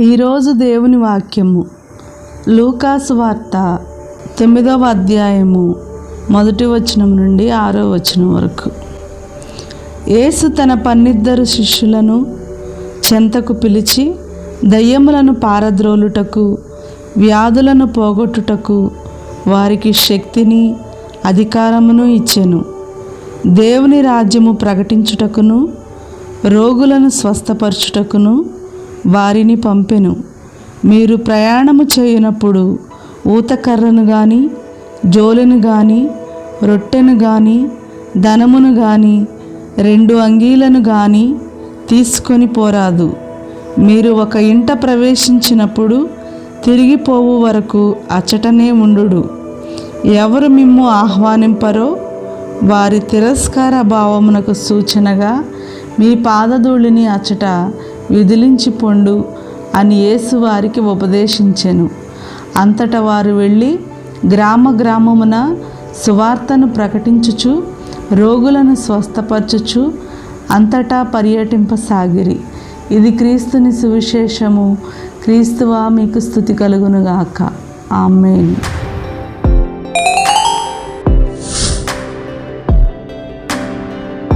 ఈరోజు దేవుని వాక్యము. లూకాసు వార్త తొమ్మిదవ అధ్యాయము మొదటి వచనం నుండి ఆరో వచనం వరకు. యేసు తన పన్నిద్దరు శిష్యులను చెంతకు పిలిచి దయ్యములను పారద్రోలుటకు వ్యాధులను పోగొట్టుటకు వారికి శక్తిని అధికారమును ఇచ్చెను. దేవుని రాజ్యము ప్రకటించుటకును రోగులను స్వస్థపరచుటకును వారిని పంపెను. మీరు ప్రయాణము చేయనప్పుడు ఊతకర్రను గాని జోలెను గాని రొట్టెను గాని ధనమును గాని రెండు అంగీలను గాని తీసుకొని పోరాదు. మీరు ఒక ఇంట ప్రవేశించినప్పుడు తిరిగిపోవు వరకు అచ్చటనే ఉండుడు. ఎవరు మిమ్ము ఆహ్వానింపరో వారి తిరస్కార భావమునకు సూచనగా మీ పాదధూళిని అచ్చట విదిలించి పొండు అని యేసు వారికి ఉపదేశించెను. అంతటా వారు వెళ్ళి గ్రామ గ్రామమున సువార్తను ప్రకటించుచు రోగులను స్వస్థపరచుచు అంతటా పర్యటింపసాగిరి. ఇది క్రీస్తుని సువిశేషము. క్రీస్తువా మీకు స్థుతి కలుగునుగాక. ఆమెన్.